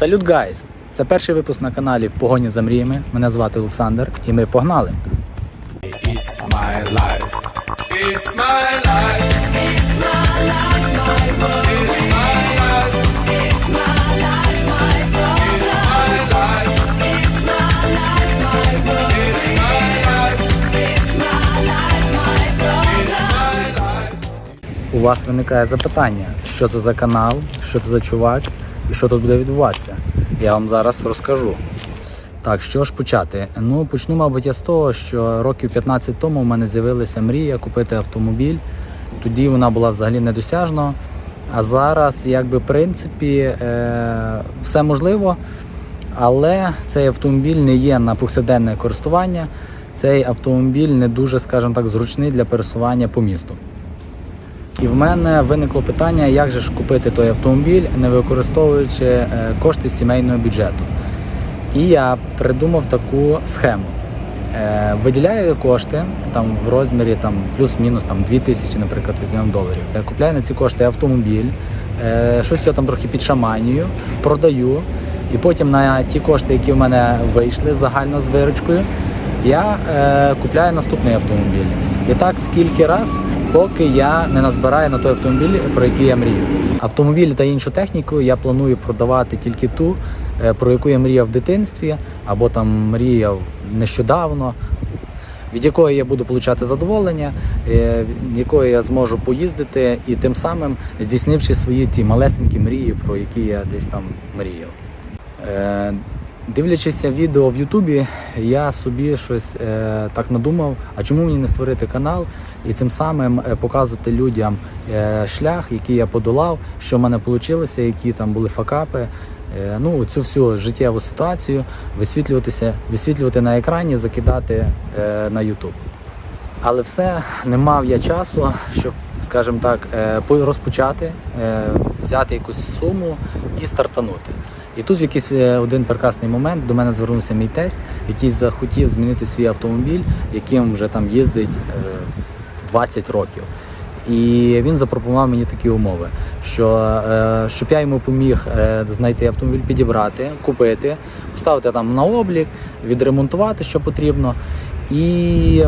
Салют, гайс! Це перший випуск на каналі В погоні за мріями. Мене звати Олександр, і ми погнали. It's my life. It's my life. It's my life, my life. It's my life. It's my life, my It's my life. It's my life, my It's my life. It's my life, my It's my life. У вас виникає запитання, що це за канал, що це за чувак і що тут буде відбуватися. Я вам зараз розкажу. Так, що ж почати? Ну, почну, мабуть, я з того, що років 15 тому в мене з'явилася мрія купити автомобіль. Тоді вона була взагалі недосяжна. А зараз, якби, в принципі, е- все можливо, але цей автомобіль не є на повсякденне користування. Цей автомобіль не дуже, скажімо так, зручний для пересування по місту. І в мене виникло питання, як же ж купити той автомобіль, не використовуючи е, кошти з сімейного бюджету. І я придумав таку схему. Е, Виділяю кошти там в розмірі там, плюс-мінус там, 2 тисячі, наприклад, візьмемо доларів. Купляю на ці кошти автомобіль, е, щось його там трохи підшаманюю, продаю. І потім на ті кошти, які в мене вийшли загально з виручкою, я купляю наступний автомобіль. І так скільки раз, поки я не назбираю на той автомобіль, про який я мрію. Автомобілі та іншу техніку я планую продавати тільки ту, е, про яку я мріяв в дитинстві, або там мріяв нещодавно, від якої я буду отримати задоволення, е, від якої я зможу поїздити і тим самим здійснивши свої ті малесенькі мрії, про які я десь там мріяв. Дивлячися відео в Ютубі, я собі щось е, так надумав, а чому мені не створити канал і цим самим е, показувати людям е, шлях, який я подолав, що в мене вийшло, які там були факапи. Е, ну, цю всю життєву ситуацію висвітлюватися, висвітлювати на екрані, закидати е, на Ютуб. Але все не мав я часу, щоб, скажімо так, е, розпочати, е, взяти якусь суму і стартанути. І тут в якийсь е, один прекрасний момент до мене звернувся мій тесть, який захотів змінити свій автомобіль, яким вже там їздить е, 20 років. І він запропонував мені такі умови, що е, щоб я йому поміг е, знайти автомобіль, підібрати, купити, поставити там на облік, відремонтувати, що потрібно. І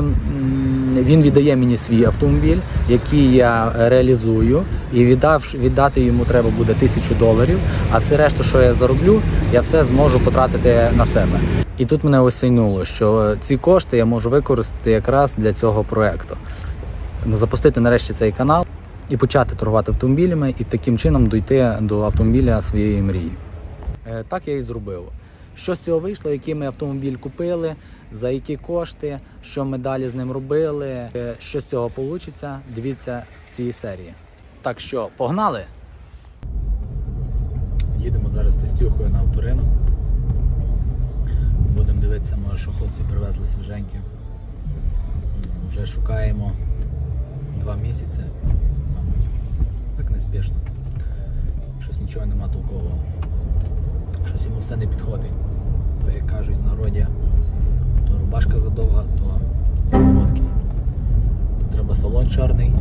він віддає мені свій автомобіль, який я реалізую, і віддав, віддати йому треба буде тисячу доларів. А все решту, що я зароблю, я все зможу потратити на себе. І тут мене осяйнуло, що ці кошти я можу використати якраз для цього проекту. Запустити нарешті цей канал і почати торгувати автомобілями, і таким чином дійти до автомобіля своєї мрії. Е, Так я і зробив. Що з цього вийшло, який ми автомобіль купили, за які кошти, що ми далі з ним робили, е, що з цього вийде, дивіться в цій серії. Так що, погнали! Їдемо зараз тестюхою на авторинок. Будемо дивитися, може, що хлопці привезли свіженькі. Вже шукаємо два місяці, мабуть. Так неспішно. Щось нічого нема толкового. Щось йому все не підходить. То, як кажуть в народі, то рубашка задовга, то за короткий. То треба салон чорний,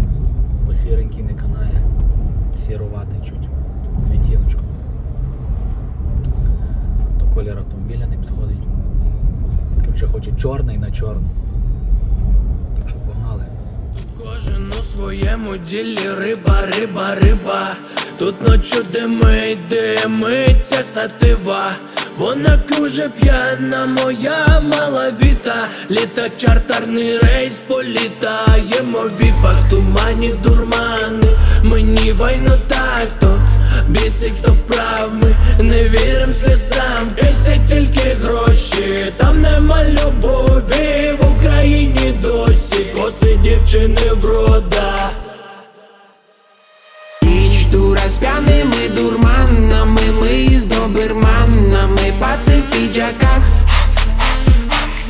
бо сіренький не канає, сірувати чуть з відтіночком. То колір автомобіля не підходить. Короче, хоче чорний на чорну. Так що погнали. Кожен у своєму ділі риба, риба, риба. Тут ночу димить, димиться сатива. Вона куже п'яна, моя мала віта. Літа чартерний рейс, політаємо в віпах, тумані, дурмани. Мені вайно так-то. Бісить, хто прав, ми не вірим сльозам Ейся тільки гроші, там нема любові В Україні досі коси дівчини врода п'яними дурманами, ми з доберманами, паци в піджаках.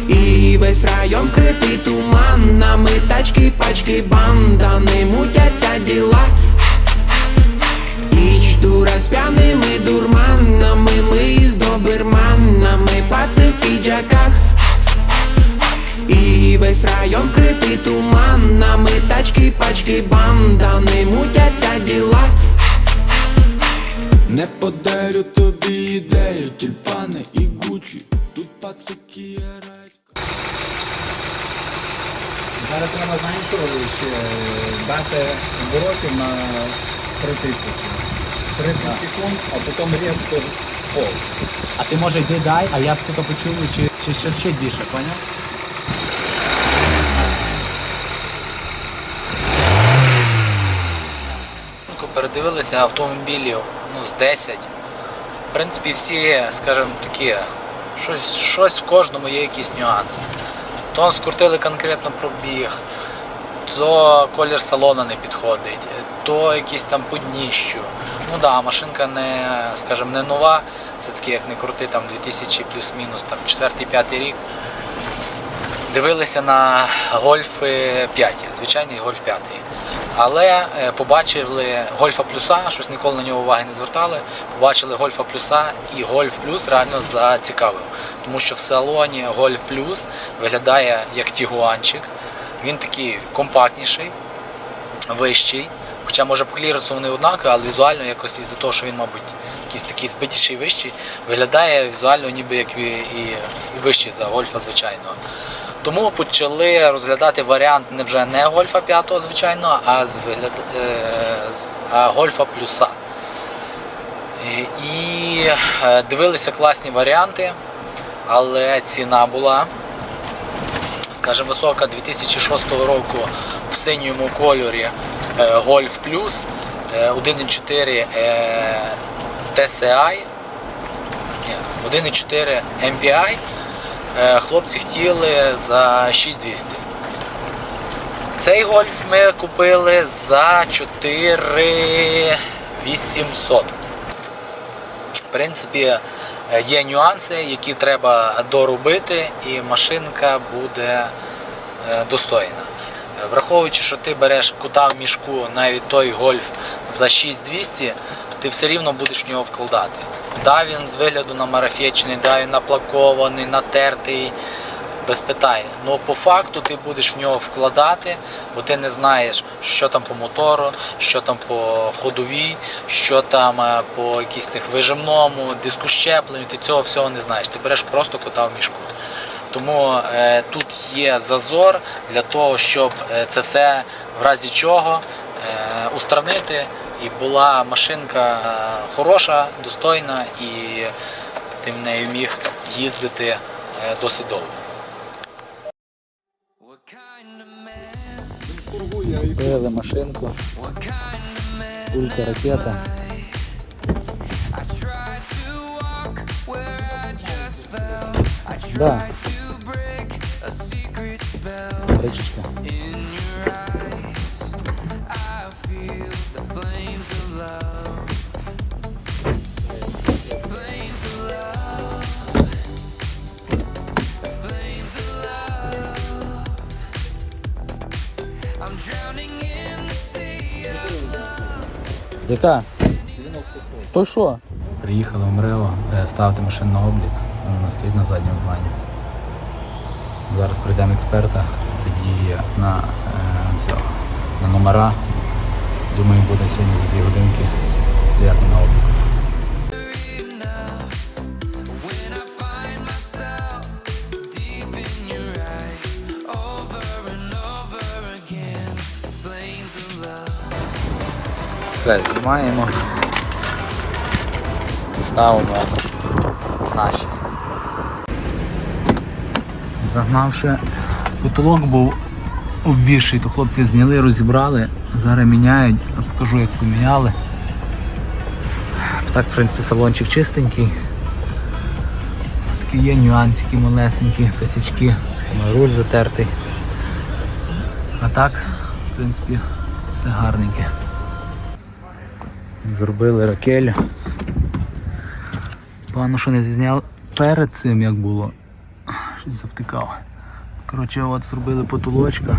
І весь район вкритий туманами, тачки, пачки, бандани, мутяться діла. Ніч дура з п'яними дурманами, ми з доберманами, паци в піджаках. І весь район вкритий туманами, тачки, пачки, бандани, мутяться діла. Не подарю тобі ідею, тюльпани і гучі. Тут пацаки грають. Зараз треба знаєш, що ще дати оборотів на 3 тисячі. 30 секунд, а потім різко в пол. А ти може йди дай, а я все то почую, чи, чи ще, ще більше, поняв? Передивилися автомобілів ну, з 10. В принципі, всі, скажімо такі, щось, щось в кожному є якісь нюанси. То скрутили конкретно пробіг, то колір салона не підходить, то якісь там по дніщу. Ну да, машинка не, скажімо, не нова, все-таки як не крути, там 2000 плюс-мінус, там 4-5 рік. Дивилися на гольф 5, звичайний гольф 5. Але е, побачили гольфа плюса, щось ніколи на нього уваги не звертали. Побачили гольфа плюса і гольф плюс реально зацікавив. Тому що в салоні гольф плюс виглядає як тігуанчик. Він такий компактніший, вищий. Хоча може по кліренсу вони однакові, але візуально якось із-за того, що він, мабуть, якийсь такий збитіший вищий, виглядає візуально ніби як і, і вищий за гольфа звичайного. Тому почали розглядати варіант не вже не гольфа 5, звичайно, а з вигляд, е, а гольфа плюса. І, е, дивилися класні варіанти, але ціна була, скажімо, висока 2006 року в синьому кольорі Golf Plus е, 1.4 е, TSI, 1.4 MPI. Е, Хлопці хотіли за 6200. Цей гольф ми купили за 4800. В принципі, є нюанси, які треба доробити, і машинка буде е, достойна. Враховуючи, що ти береш кута в мішку, навіть той гольф за 6200, ти все рівно будеш в нього вкладати. Да, він з вигляду намарафечений, да, він наплакований, натертий, без питань. Ну по факту ти будеш в нього вкладати, бо ти не знаєш, що там по мотору, що там по ходовій, що там е, по якійсь тих вижимному, диску щепленню, ти цього всього не знаєш. Ти береш просто кота в мішку. Тому е, тут є зазор для того, щоб е, це все в разі чого е, устранити і була машинка е, хороша, достойна і ти в нею міг їздити е, досить довго. Купили машинку. Улька ракета. Да. Речечка. Яка? То що? Приїхали в Мрео, е, ставити машину на облік. Вона стоїть на задньому плані. Зараз прийдемо експерта, тоді на, е, цього, на номера. Думаю, буде сьогодні за дві годинки стояти на обліку. Все, знімаємо. і Ставимо наші. Загнавши потолок був обвіший, то хлопці зняли, розібрали, зараз міняють, Я покажу як поміняли. Так, в принципі, салончик чистенький. Такі є нюансики малесенькі, косячки, руль затертий. А так, в принципі, все гарненьке. Зробили ракель. Пану, що не зняв перед цим, як було. Щось завтикав. Коротше, от зробили потолочка.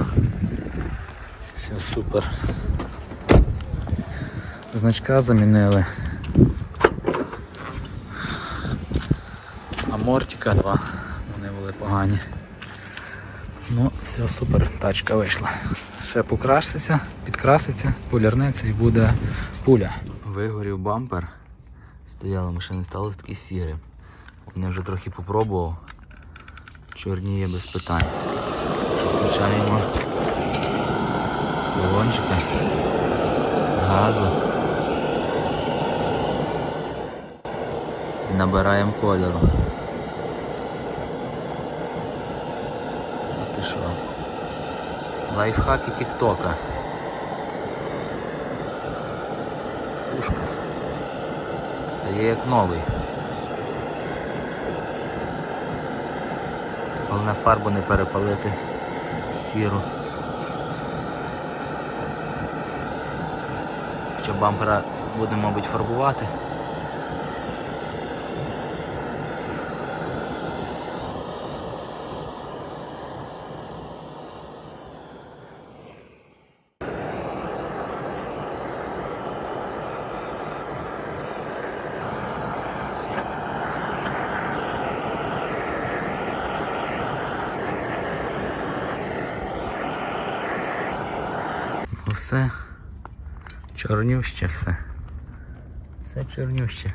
Все супер. Значка замінили. Амортика два. Вони були погані. Ну, все супер, тачка вийшла. Ще покраситься, підкраситься, полірнеться і буде пуля. Вигорів бампер. Стояла машина, стало таке сіре. Вони вже трохи попробував. Чорніє без питань. Включаємо балончика, газу. І набираємо кольору. А ти що? Лайфхаки Тіктока. Стає як новий. Головне фарбу не перепалити сіру. Якщо бампера будемо, мабуть, фарбувати. Все чорнюще все. Все чорнюще.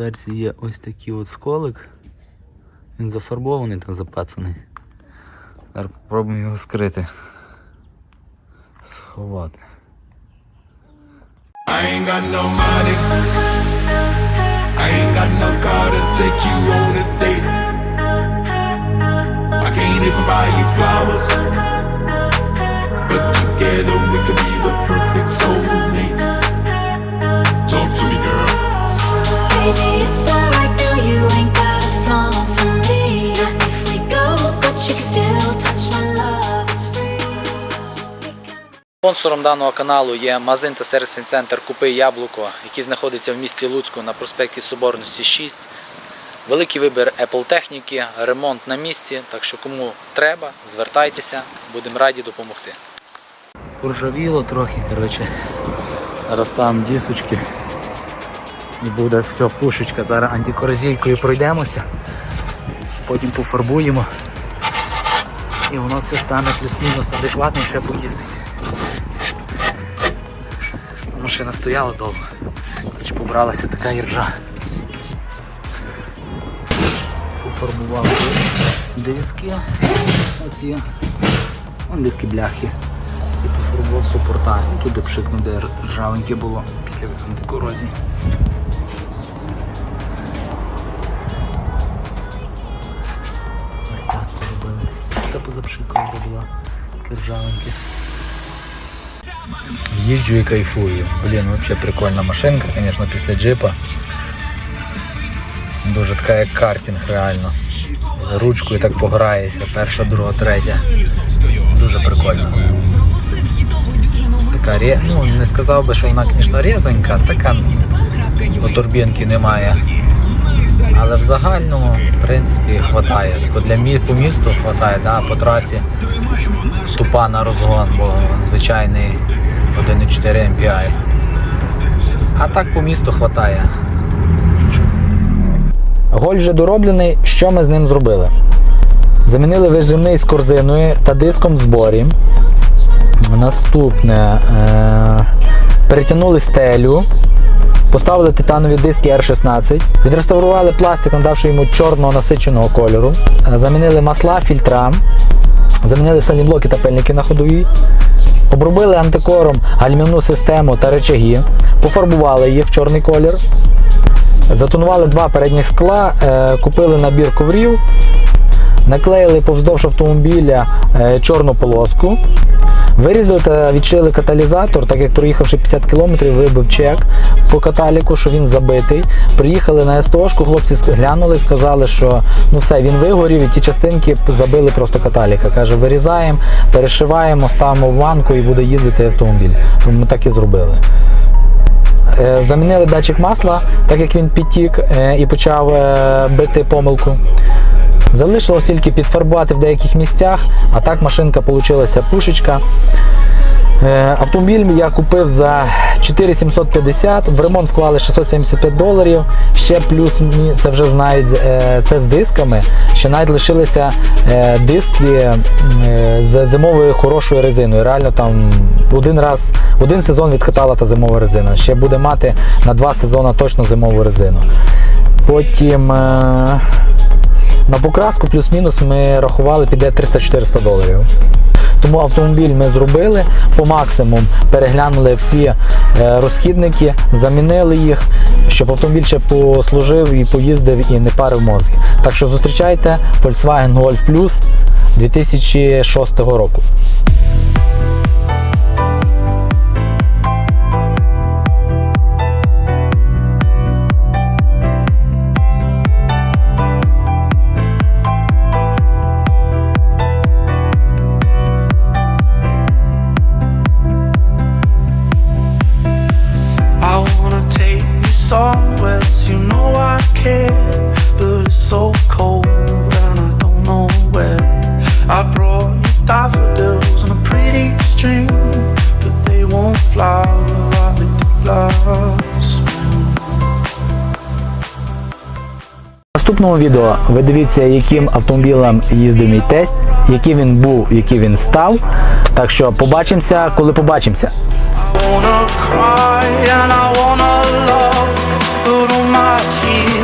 Дверці є ось такий от сколик. Він зафарбований, та запацаний. Зараз спробуємо його скрити. Сховати. I ain't got no money. I ain't got no car to take you on a Спонсором даного каналу є магазин та сервісний центр Купи Яблуко, який знаходиться в місті Луцьку на проспекті Соборності 6. Великий вибір Apple техніки, ремонт на місці, так що кому треба, звертайтеся, будемо раді допомогти. Поржавіло трохи, коротше. Зараз там дісочки. І буде все, пушечка. Зараз антикорозійкою пройдемося, потім пофарбуємо. І воно все стане плюс-мінус адекватно, ще поїздить. Машина стояла довго. Хоч побралася така іржа. Пофарбував диски. Оці. Вон диски бляхи. І пофарбував супорта. Туди пшикнув, де ржавеньке було після антикорозії. Ось так поробили. Та позапшикував, де була ржавеньке. Їжджу і кайфую. Блін, взагалі прикольна машинка, звісно, після джипа. Дуже така як картинг реально. Ручкою так пограєшся, перша, друга, третя. Дуже прикольно. Така ре... ну не сказав би, що вона, звісно, різонька, така турбінки немає. Але в загальному, в принципі, вистачає. Тако для мі... по місту вистачає, да, по трасі тупа на розгон, бо звичайний 1,4 MPI. А так по місту вистачає. Голь вже дороблений. Що ми з ним зробили? Замінили вижимний з корзиною та диском в зборі. Наступне. Е- перетягнули стелю. Поставили титанові диски R16, відреставрували пластик, надавши йому чорного насиченого кольору, Е, замінили масла, фільтра, замінили салімблоки та пельники на ходові, обробили антикором гальмівну систему та речаги, пофарбували її в чорний колір, затонували два передніх скла, е, купили набір коврів, наклеїли повздовж автомобіля е, чорну полоску, Вирізали та відшили каталізатор, так як проїхавши 50 кілометрів, вибив чек по каталіку, що він забитий. Приїхали на СТОшку, хлопці глянули, сказали, що ну все, він вигорів, і ті частинки забили просто каталіка. Каже, вирізаємо, перешиваємо, ставимо в ванку і буде їздити автомобіль. Ми так і зробили. Е, Замінили датчик масла, так як він підтік е, і почав е, бити помилку. Залишилось тільки підфарбувати в деяких місцях, а так машинка вийшла пушечка. Е, Автомобіль я купив за 4750, в ремонт вклали 675 доларів. Ще плюс це вже знають е, це з дисками. Ще навіть лишилися е, диски з зимовою хорошою резиною. Реально там один раз, один сезон відкатала та зимова резина. Ще буде мати на два сезони точно зимову резину. Потім. На покраску плюс-мінус ми рахували піде 300-400 доларів. Тому автомобіль ми зробили по максимум, переглянули всі е, розхідники, замінили їх, щоб автомобіль ще послужив і поїздив і не парив мозги. Так що зустрічайте Volkswagen Golf Plus 2006 року. Наступному відео ви дивіться, яким автомобілем їздив мій тесть, який він був, який він став. Так що побачимося, коли побачимося. My tears